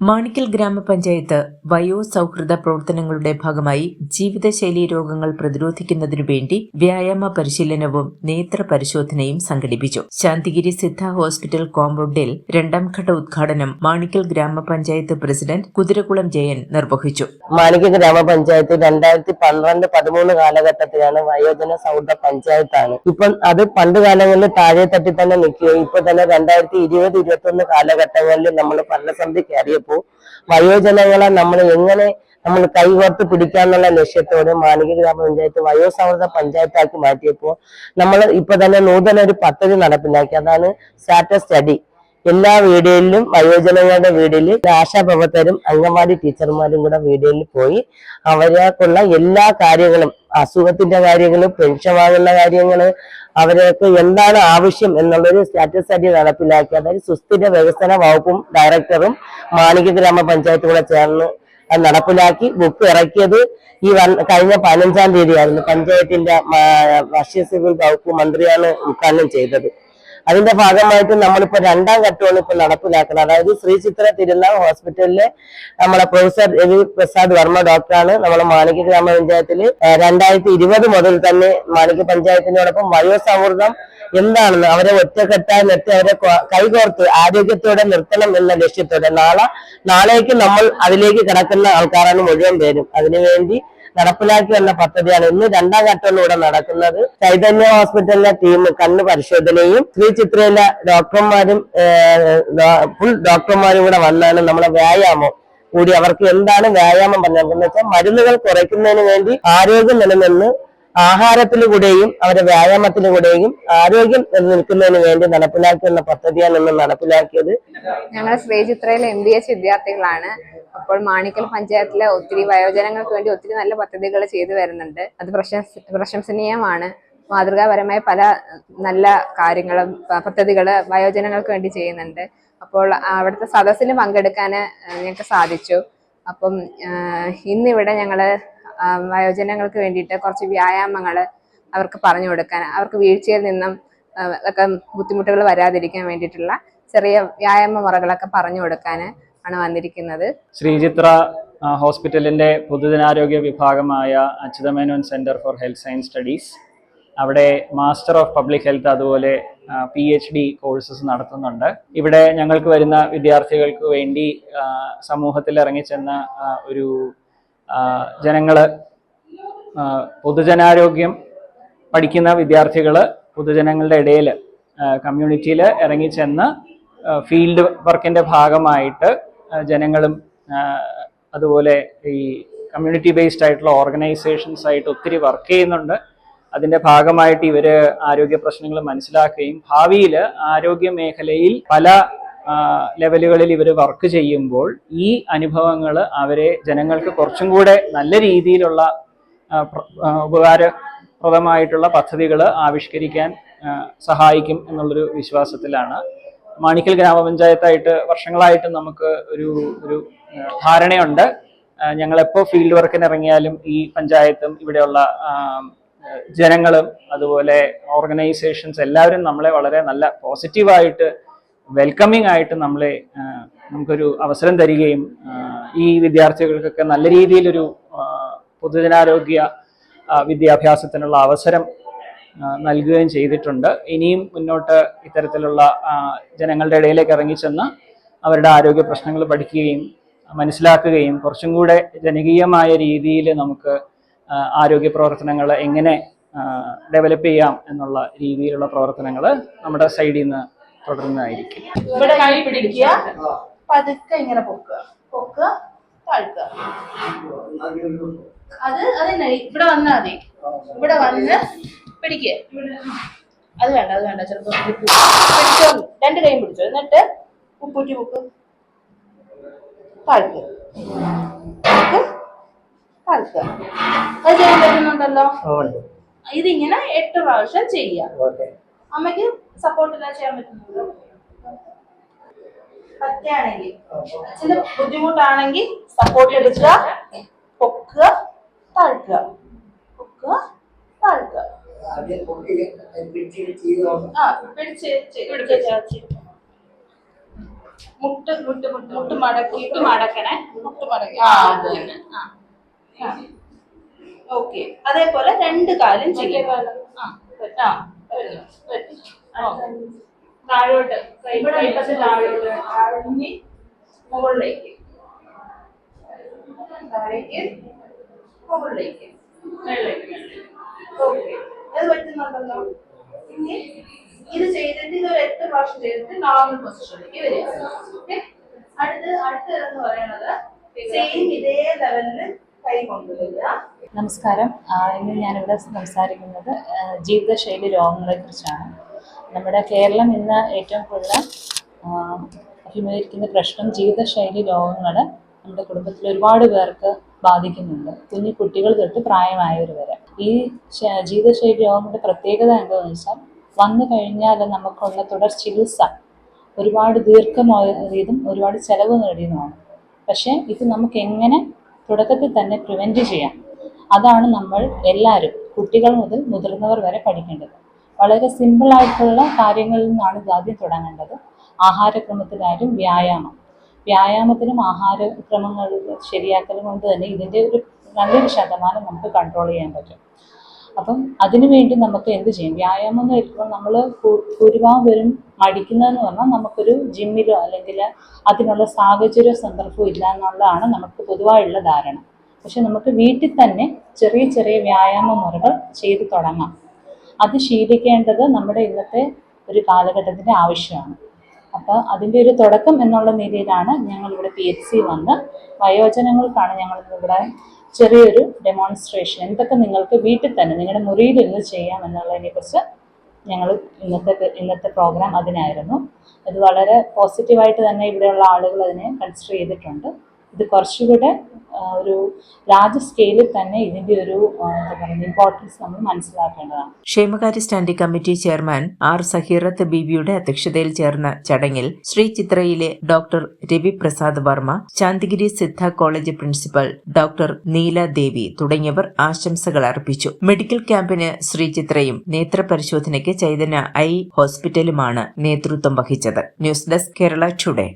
മാണിക്കൽ ഗ്രാമപഞ്ചായത്ത് വയോ സൗഹൃദ പ്രവർത്തനങ്ങളുടെ ഭാഗമായി ജീവിതശൈലി രോഗങ്ങൾ പ്രതിരോധിക്കുന്നതിനു വേണ്ടി വ്യായാമ പരിശീലനവും നേത്ര പരിശോധനയും സംഘടിപ്പിച്ചു. ശാന്തിഗിരി സിദ്ധ ഹോസ്പിറ്റൽ കോമ്പൗണ്ടിൽ രണ്ടാം ഘട്ട ഉദ്ഘാടനം മാണിക്കൽ ഗ്രാമപഞ്ചായത്ത് പ്രസിഡന്റ് കുതിരകുളം ജയൻ നിർവഹിച്ചു. മാണിക്കൽ ഗ്രാമപഞ്ചായത്ത് രണ്ടായിരത്തി പന്ത്രണ്ട് പതിമൂന്ന് കാലഘട്ടത്തിലാണ് വയോജന സൗഹൃദ പഞ്ചായത്താണ്. ഇപ്പം അത് പണ്ട് കാലങ്ങളിൽ താഴെ തട്ടി തന്നെ നിൽക്കുകയും ഇപ്പൊ തന്നെ രണ്ടായിരത്തി ഇരുപത് ഇരുപത്തി ഒന്ന് കാലഘട്ടങ്ങളിൽ നമ്മൾ ഭരണസമിതി കയറിയപ്പോൾ വയോജനങ്ങളെ നമ്മൾ എങ്ങനെ നമ്മൾ കൈകോർത്ത് പിടിക്കാന്നുള്ള ലക്ഷ്യത്തോടെ മാലിക ഗ്രാമപഞ്ചായത്ത് വയോസൗഹൃദ പഞ്ചായത്താക്കി മാറ്റിയപ്പോൾ നമ്മൾ ഇപ്പൊ തന്നെ നൂതന ഒരു പദ്ധതി നടപ്പിലാക്കി. അതാണ് സ്റ്റാറ്റസ് സ്റ്റഡി. എല്ലാ വീടുകളിലും വയോജനങ്ങളുടെ വീടിൽ ആശാപ്രവർത്തകരും അംഗൻവാടി ടീച്ചർമാരും കൂടെ വീടുകളിൽ പോയി അവർക്കുള്ള എല്ലാ കാര്യങ്ങളും അസുഖത്തിന്റെ കാര്യങ്ങളും പെൻഷൻ വാങ്ങുന്ന കാര്യങ്ങൾ അവർക്ക് എന്താണ് ആവശ്യം എന്നുള്ളൊരു സ്റ്റാറ്റസ് സ്റ്റഡി നടപ്പിലാക്കി. അതായത് സുസ്ഥിര വികസന വകുപ്പും ഡയറക്ടറും മാണിക്യ ഗ്രാമപഞ്ചായത്തും കൂടെ ചേർന്ന് അത് നടപ്പിലാക്കി ബുക്ക് ഇറക്കിയത് ഈ കഴിഞ്ഞ പതിനഞ്ചാം തീയതിയായിരുന്നു. പഞ്ചായത്തിന്റെ ഭക്ഷ്യ സിവിൽ വകുപ്പ് മന്ത്രിയാണ് ഉദ്ഘാടനം ചെയ്തത്. അതിന്റെ ഭാഗമായിട്ട് നമ്മളിപ്പോ രണ്ടാം ഘട്ടമാണ് ഇപ്പൊ നടപ്പിലാക്കുന്നത്. അതായത് ശ്രീ ചിത്ര തിരുനാൾ ഹോസ്പിറ്റലിലെ നമ്മളെ പ്രൊഫസർ രവി പ്രസാദ് വർമ്മ ഡോക്ടറാണ് നമ്മളെ മാണിക്യ ഗ്രാമപഞ്ചായത്തിൽ രണ്ടായിരത്തി ഇരുപത് മുതൽ തന്നെ മാണിക്യ പഞ്ചായത്തിനോടൊപ്പം വയോസൗഹൃദം എന്താണെന്ന് അവരെ ഒറ്റക്കെട്ടായി നിർത്തി അവരെ കൈകോർത്ത് ആരോഗ്യത്തോടെ നിർത്തണം എന്ന ലക്ഷ്യത്തോടെ നാളെ നാളേക്ക് നമ്മൾ അതിലേക്ക് കിടക്കുന്ന ആൾക്കാരാണ് മുഴുവൻ പേരും. അതിനുവേണ്ടി നടപ്പിലാക്കി വന്ന പദ്ധതിയാണ് ഇന്ന് രണ്ടാം ഘട്ടത്തിലൂടെ നടക്കുന്നത്. ചൈതന്യ ഹോസ്പിറ്റലിലെ ടീം കണ്ണ് പരിശോധനയും ശ്രീ ചിത്രയിലെ ഡോക്ടർമാരും ഫുൾ ഡോക്ടർമാരും കൂടെ വന്നാണ് നമ്മളെ വ്യായാമം കൂടി അവർക്ക് എന്താണ് വ്യായാമം പറഞ്ഞത് വെച്ചാൽ മരുന്നുകൾ കുറയ്ക്കുന്നതിന് വേണ്ടി ആരോഗ്യം നിലനിന്ന് ആഹാരത്തിലൂടെയും അവരുടെ വ്യായാമത്തിലൂടെയും ആരോഗ്യം നിലനിൽക്കുന്നതിന് വേണ്ടി നടപ്പിലാക്കുന്ന പദ്ധതിയാണ് ഇന്ന് നടപ്പിലാക്കിയത്. ഞങ്ങൾ ശ്രീചിത്രയിലെ എം ബി എസ് വിദ്യാർത്ഥികളാണ്. അപ്പോൾ മാണിക്കൽ പഞ്ചായത്തിലെ ഒത്തിരി വയോജനങ്ങൾക്ക് വേണ്ടി ഒത്തിരി നല്ല പദ്ധതികൾ ചെയ്തു വരുന്നുണ്ട്. അത് പ്രശംസ പ്രശംസനീയമാണ്. മാതൃകാപരമായ പല നല്ല കാര്യങ്ങളും പദ്ധതികൾ വയോജനങ്ങൾക്ക് വേണ്ടി ചെയ്യുന്നുണ്ട്. അപ്പോൾ അവിടുത്തെ സദസ്സിൽ പങ്കെടുക്കാൻ ഞങ്ങൾക്ക് സാധിച്ചു. അപ്പം ഇന്നിവിടെ ഞങ്ങൾ വയോജനങ്ങൾക്ക് വേണ്ടിയിട്ട് കുറച്ച് വ്യായാമങ്ങൾ അവർക്ക് പറഞ്ഞു കൊടുക്കാൻ അവർക്ക് വീഴ്ചയിൽ നിന്നും ഒക്കെ ബുദ്ധിമുട്ടുകൾ വരാതിരിക്കാൻ വേണ്ടിയിട്ടുള്ള ചെറിയ വ്യായാമ മുറകളൊക്കെ പറഞ്ഞു കൊടുക്കാൻ ആണ് വന്നിരിക്കുന്നത്. ശ്രീചിത്ര ഹോസ്പിറ്റലിന്റെ പൊതുജനാരോഗ്യ വിഭാഗമായ Achutha Menon centre for health science studies അവിടെ മാസ്റ്റർ ഓഫ് പബ്ലിക് ഹെൽത്ത് അതുപോലെ പി എച്ച് ഡി കോഴ്സസ് നടത്തുന്നുണ്ട്. ഇവിടെ ഞങ്ങൾക്ക് വരുന്ന വിദ്യാർത്ഥികൾക്ക് വേണ്ടി സമൂഹത്തിൽ ഇറങ്ങിച്ചെന്ന ഒരു ജനങ്ങൾ പൊതുജനാരോഗ്യം പഠിക്കുന്ന വിദ്യാർത്ഥികൾ പൊതുജനങ്ങളുടെ ഇടയിൽ കമ്മ്യൂണിറ്റിയിൽ ഇറങ്ങിച്ചെന്ന് ഫീൽഡ് വർക്കിന്റെ ഭാഗമായിട്ട് ജനങ്ങളും അതുപോലെ ഈ കമ്മ്യൂണിറ്റി ബേസ്ഡ് ആയിട്ടുള്ള ഓർഗനൈസേഷൻസ് ആയിട്ട് ഒത്തിരി വർക്ക് ചെയ്യുന്നുണ്ട്. അതിന്റെ ഭാഗമായിട്ട് ഇവർ ആരോഗ്യ പ്രശ്നങ്ങൾ മനസ്സിലാക്കുകയും ഭാവിയിൽ ആരോഗ്യ മേഖലയിൽ പല ലെവലുകളിൽ ഇവർ വർക്ക് ചെയ്യുമ്പോൾ ഈ അനുഭവങ്ങൾ അവരെ ജനങ്ങൾക്ക് കുറച്ചും കൂടെ നല്ല രീതിയിലുള്ള ഉപകാരപ്രദമായിട്ടുള്ള പദ്ധതികൾ ആവിഷ്കരിക്കാൻ സഹായിക്കും എന്നുള്ളൊരു വിശ്വാസത്തിലാണ്. മാണിക്കൽ ഗ്രാമപഞ്ചായത്തായിട്ട് വർഷങ്ങളായിട്ട് നമുക്ക് ഒരു ഒരു ധാരണയുണ്ട്. ഞങ്ങൾ ഞങ്ങളെപ്പോൾ ഫീൽഡ് വർക്കിന് ഇറങ്ങിയാലും ഈ പഞ്ചായത്തും ഇവിടെയുള്ള ജനങ്ങളും അതുപോലെ ഓർഗനൈസേഷൻസ് എല്ലാവരും നമ്മളെ വളരെ നല്ല പോസിറ്റീവായിട്ട് വെൽക്കമിങ് ആയിട്ട് നമ്മളെ നമുക്കൊരു അവസരം തരികയും ഈ വിദ്യാർത്ഥികൾക്കൊക്കെ നല്ല രീതിയിലൊരു പൊതുജനാരോഗ്യ വിദ്യാഭ്യാസത്തിനുള്ള അവസരം നൽകുകയും ചെയ്തിട്ടുണ്ട്. ഇനിയും മുന്നോട്ട് ഇത്തരത്തിലുള്ള ജനങ്ങളുടെ ഇടയിലേക്ക് ഇറങ്ങിച്ചെന്ന് അവരുടെ ആരോഗ്യ പ്രശ്നങ്ങൾ പഠിക്കുകയും മനസ്സിലാക്കുകയും കുറച്ചും കൂടെ ജനകീയമായ രീതിയിൽ നമുക്ക് ആരോഗ്യ പ്രവർത്തനങ്ങൾ എങ്ങനെ ഡെവലപ്പ് ചെയ്യാം എന്നുള്ള രീതിയിലുള്ള പ്രവർത്തനങ്ങൾ നമ്മുടെ സൈഡിൽ നിന്ന് തുടരുന്നതായിരിക്കും ഇവിടെ കൈ പിടിക്കുക. പതുക്കെ ഇങ്ങനെ പൊക്കുക. പൊക്കുക താഴ്ത്തുക അത് അതന്നെ ഇവിടെ വന്നാ മതി. ഇവിടെ വന്ന് പിടിക്കുക അത് വേണ്ട അത് വേണ്ട. ചിലപ്പോ പിടിച്ചോ രണ്ട് കൈയും പിടിച്ചോ. എന്നിട്ട് ഉപ്പൂറ്റി പൊക്ക് താഴ്ത്തുക പൊക്ക്, താഴ്ത്തുക അത് ചെയ്യാൻ പറ്റുന്നുണ്ടല്ലോ? ഇതിങ്ങനെ എട്ട് പ്രാവശ്യം ചെയ്യാം. അമ്മയ്ക്ക് സപ്പോർട്ട് ഇല്ലാതെ ചെയ്യാൻ പറ്റുന്നുണ്ടോ? പറ്റാണെങ്കിൽ അച്ഛന് ബുദ്ധിമുട്ടാണെങ്കിൽ സപ്പോർട്ട് എടുക്കുക പൊക്കുക താഴ്ക്കുക. പൊക്കുക ആ പിടിച്ച് ചെ- പിടിച്ച് ചാച്ചി. മുട്ട് മുട്ട് മുട്ട്. മുട്ട് മടക്കിയിട്ട് മടക്കണേ. മുട്ട് മടക്കി. ആ അത്. തന്നെ ആ. ഓക്കെ. അതേപോലെ രണ്ട് കാലും ചെയ്യും. ആ ആ. ആ. താഴോട്ട്. കൈപ്പത്തി മുകളിലേക്ക്. താഴേക്ക്. മുകളിലേക്ക്. മേളിലേക്ക് മേളിലേക്ക്. ഓക്കെ. അത് പറ്റുന്നുണ്ടല്ലോ. ഇനി ഇത് ചെയ്തിട്ട് ഇത് ഒരു എട്ട് പ്രാവശ്യം ചെയ്തിട്ട് നോർമൽ പൊസിഷനിലേക്ക് വരിക. ഓക്കെ അടുത്ത് എന്ന് പറയുന്നത് സെയിം ഇതേ ലെവലിൽ കൈ കൊണ്ടുവരിക. നമസ്കാരം. ഇന്ന് ഞാനിവിടെ സംസാരിക്കുന്നത് ജീവിതശൈലി രോഗങ്ങളെ കുറിച്ചാണ്. നമ്മുടെ കേരളം ഇന്ന് ഏറ്റവും കൂടുതൽ അഭിമുഖീകരിക്കുന്ന പ്രശ്നം ജീവിതശൈലി രോഗങ്ങൾ നമ്മുടെ കുടുംബത്തിൽ ഒരുപാട് പേർക്ക് ബാധിക്കുന്നുണ്ട്. കുഞ്ഞു കുട്ടികൾ തൊട്ട് പ്രായമായവർ വരെ. ഈ ജീവിതശൈലി രോഗങ്ങളുടെ പ്രത്യേകത എന്താണെന്ന് വെച്ചാൽ വന്നു കഴിഞ്ഞാൽ നമുക്കുള്ള തുടർ ചികിത്സ ഒരുപാട് ദീർഘമേറിയതും ഒരുപാട് ചെലവ് നേടിയതുമാണ്. പക്ഷേ ഇത് നമുക്ക് എങ്ങനെ തുടക്കത്തിൽ തന്നെ പ്രിവെന്റ് ചെയ്യാം? അതാണ് നമ്മൾ എല്ലാവരും കുട്ടികൾ മുതൽ മുതിർന്നവർ വരെ പഠിക്കേണ്ടത്. വളരെ സിമ്പിളായിട്ടുള്ള കാര്യങ്ങളിൽ നിന്നാണ് ഇത് ആദ്യം തുടങ്ങേണ്ടത്. ആഹാരക്രമത്തിലായാലും വ്യായാമം. വ്യായാമത്തിനും ആഹാരക്രമങ്ങൾ ശരിയാക്കലും കൊണ്ട് തന്നെ ഇതിന്റെ ഒരു നല്ലൊരു ശതമാനം നമുക്ക് കൺട്രോൾ ചെയ്യാൻ പറ്റും. അപ്പം അതിനുവേണ്ടി നമുക്ക് എന്ത് ചെയ്യും? വ്യായാമം എന്ന് കേൾക്കുമ്പോൾ നമ്മൾ ഭൂരിഭാഗം പേരും മടിക്കുന്നതെന്ന് പറഞ്ഞാൽ നമുക്കൊരു ജിമ്മിലോ അല്ലെങ്കിൽ അതിനുള്ള സാഹചര്യ സന്ദർഭവും ഇല്ല എന്നുള്ളതാണ് നമുക്ക് പൊതുവായുള്ള ധാരണ. പക്ഷെ നമുക്ക് വീട്ടിൽ തന്നെ ചെറിയ ചെറിയ വ്യായാമ മുറകൾ ചെയ്തു തുടങ്ങാം. അത് ശീലിക്കേണ്ടത് നമ്മുടെ ഇന്നത്തെ ഒരു കാലഘട്ടത്തിന്റെ ആവശ്യമാണ്. അപ്പോൾ അതിന്റെ ഒരു തുടക്കം എന്നുള്ള നിലയിലാണ് ഞങ്ങളിവിടെ പി എച്ച് സി വന്ന് വയോജനങ്ങൾക്കാണ് ഞങ്ങൾ ഇവിടെ ചെറിയൊരു ഡെമോൺസ്ട്രേഷൻ എന്തൊക്കെ നിങ്ങൾക്ക് വീട്ടിൽ തന്നെ നിങ്ങളുടെ മുറിയിൽ ഇന്ന് ചെയ്യാം എന്നുള്ളതിനെക്കുറിച്ച് ഞങ്ങൾ ഇന്നത്തെ ഇന്നത്തെ പ്രോഗ്രാം അതിനായിരുന്നു. അത് വളരെ പോസിറ്റീവായിട്ട് തന്നെ ഇവിടെയുള്ള ആളുകൾ അതിനെ കൺസിഡർ ചെയ്തിട്ടുണ്ട്. ഇത് കുറച്ചുകൂടെ ഒരു ലാർജ് സ്കെയിലിൽ തന്നെ ഇതിന്റെ ഒരു എന്താ ഇമ്പോർട്ടൻസ് നമ്മൾ മനസ്സിലാക്കേണ്ടതാണ്. ക്ഷേമകാര്യ standing committee chairman R Saheerath ബീബിയുടെ അധ്യക്ഷതയിൽ ചേർന്ന ചടങ്ങിൽ Shri ചിത്രയിലെ doctor Ravi Prasad Varma Santhigiri Siddha college principal doctor Neela Devi തുടങ്ങിയവർ ആശംസകൾ അർപ്പിച്ചു. മെഡിക്കൽ ക്യാമ്പിന് ശ്രീ ചിത്രയും നേത്ര പരിശോധനയ്ക്ക് ചൈതന്യ ഐ ഹോസ്പിറ്റലുമാണ് നേതൃത്വം വഹിച്ചത്. News desk Kerala today.